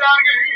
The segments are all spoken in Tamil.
விட்டார்கள்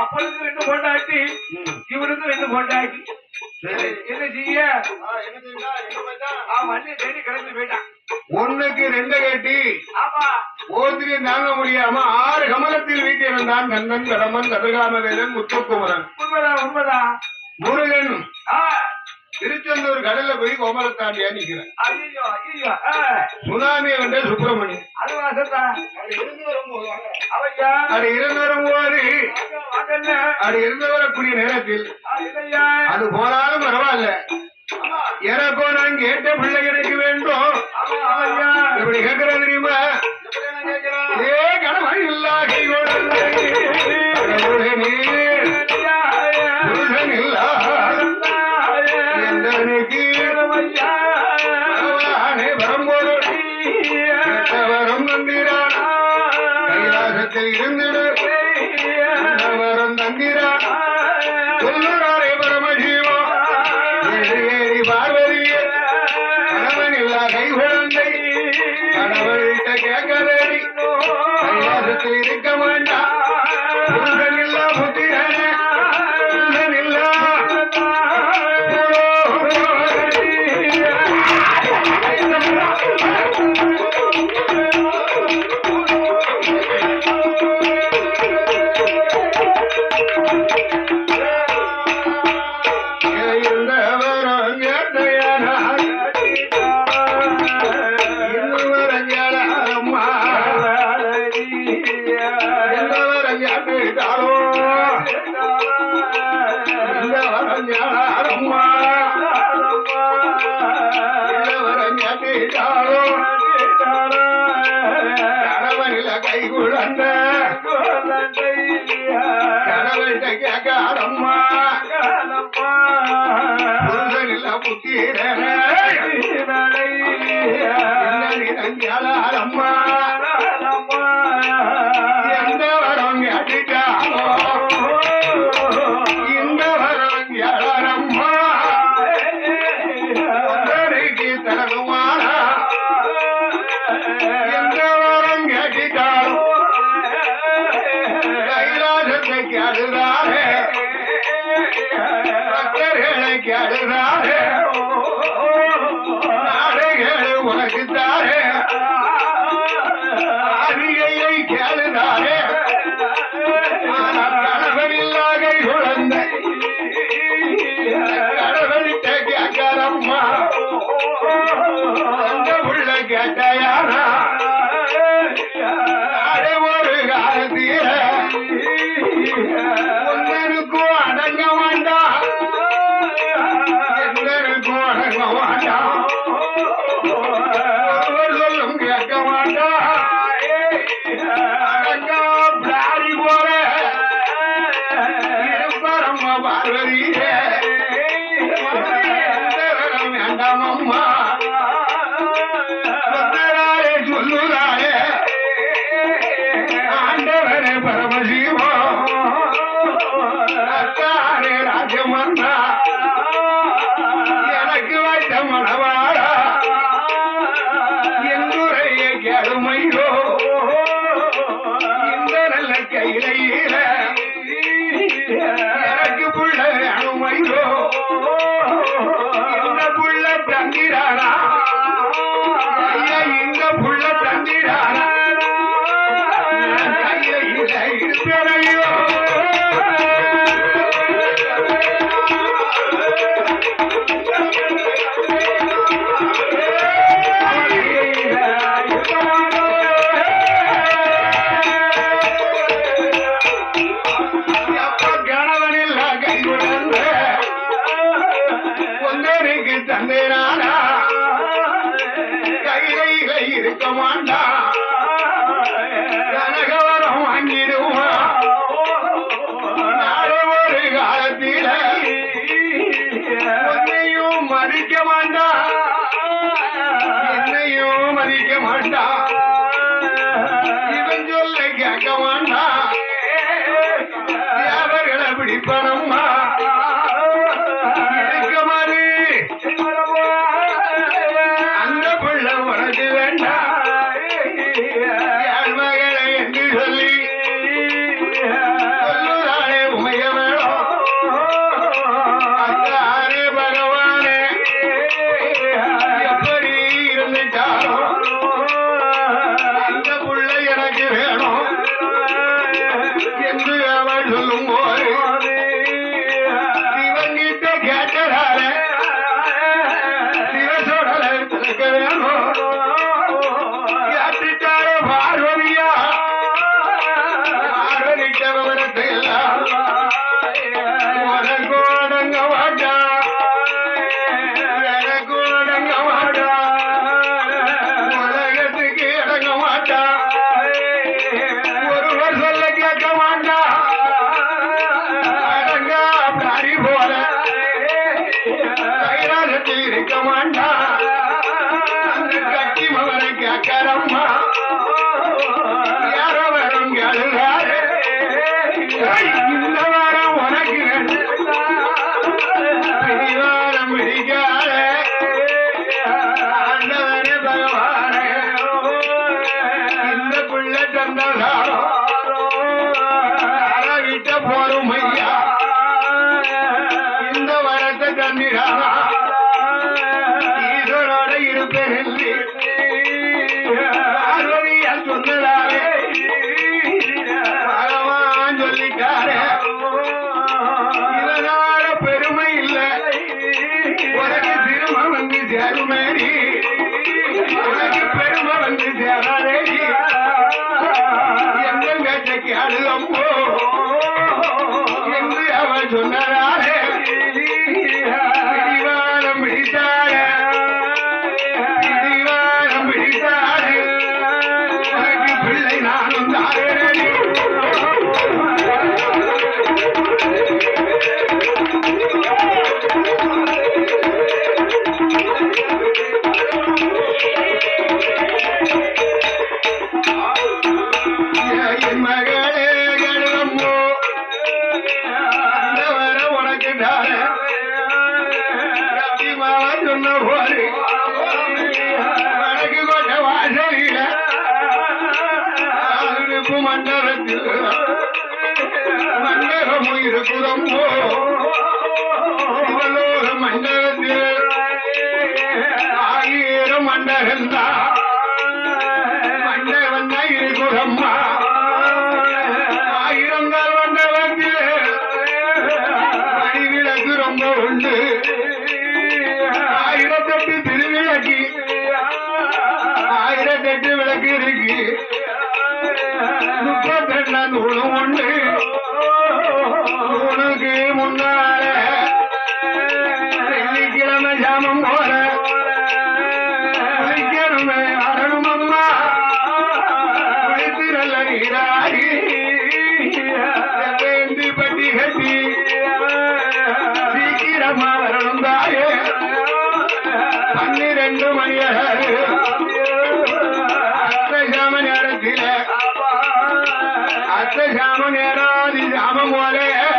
அப்பனுக்கு ரெண்டு பொண்டாட்டி. இவனுக்கு ரெண்டு பொண்டாட்டி. என்ன செய்ய? மண்ணு தேடி கிடந்து போயிட்டான். ஒண்ணுக்கு ரெண்டு கேட்டி. ஓத்திரி தாங்க முடியாம ஆறு கமலத்தில் வீட்டியிருந்தான் கண்ணன் கடமன் கதிர்காமவேலன் முத்துக்குமரன். உண்மைதான் உண்மைதான் முருகன். திருச்செந்தூர் கடல்ல போய் கோமல தாண்டியா நிக்கிறேன் சுனாமி வந்து சுப்பிரமணியன் அது இருந்து வரும்போது அது நேரத்தில் அது போனாலும் பரவாயில்ல. எனக்கோ நான் கேட்ட பிள்ளை கிடைக்க வேண்டும்? இப்படி கேட்கிற தெரியுமா? ஏ கடமை இல்லா கை குழந்தை Yeah. Andalucía. புறம் போலோக மண்டலத்தில் ஆயிரம் மண்டகந்தா மண்டவன் இருபுறம்மா ஆயிரம் நாள் மண்டலத்தில் மணிவிளக்கு ரொம்ப உண்டு ஆயிரத்தெட்டு திருவிளக்கு ஆயிரத்தெட்டு விளக்கு இருக்கு வெள்ளிக்கிழமை ஜாமம் போல. வெள்ளிக்கிழமை அரணும் அம்மா. வைத்திரல்ல நீராகி வேண்டி பட்டி கட்டி. சீக்கிரமா வரணும் தாயே. பன்னிரண்டு மணி அத்தஜாம நேரத்தில். அத்தஜாம ஜாமம் போலே.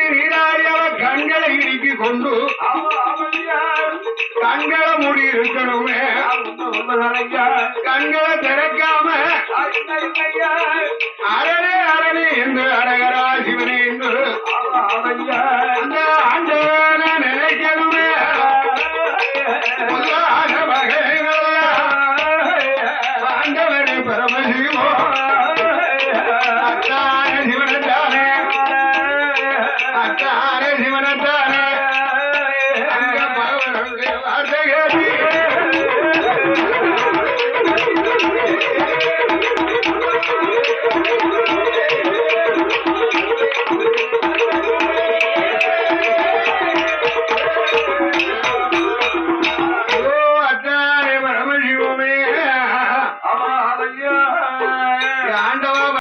இருக்கிறார் கண்களை இறுக்கி கொண்டு கண்களை மூடி இருக்கணுமே. கண்களை திறக்காம அரணே அரணே என்று அழகரா சிவனே என்று அந்த ஆண்டவன நினைக்கணுமே.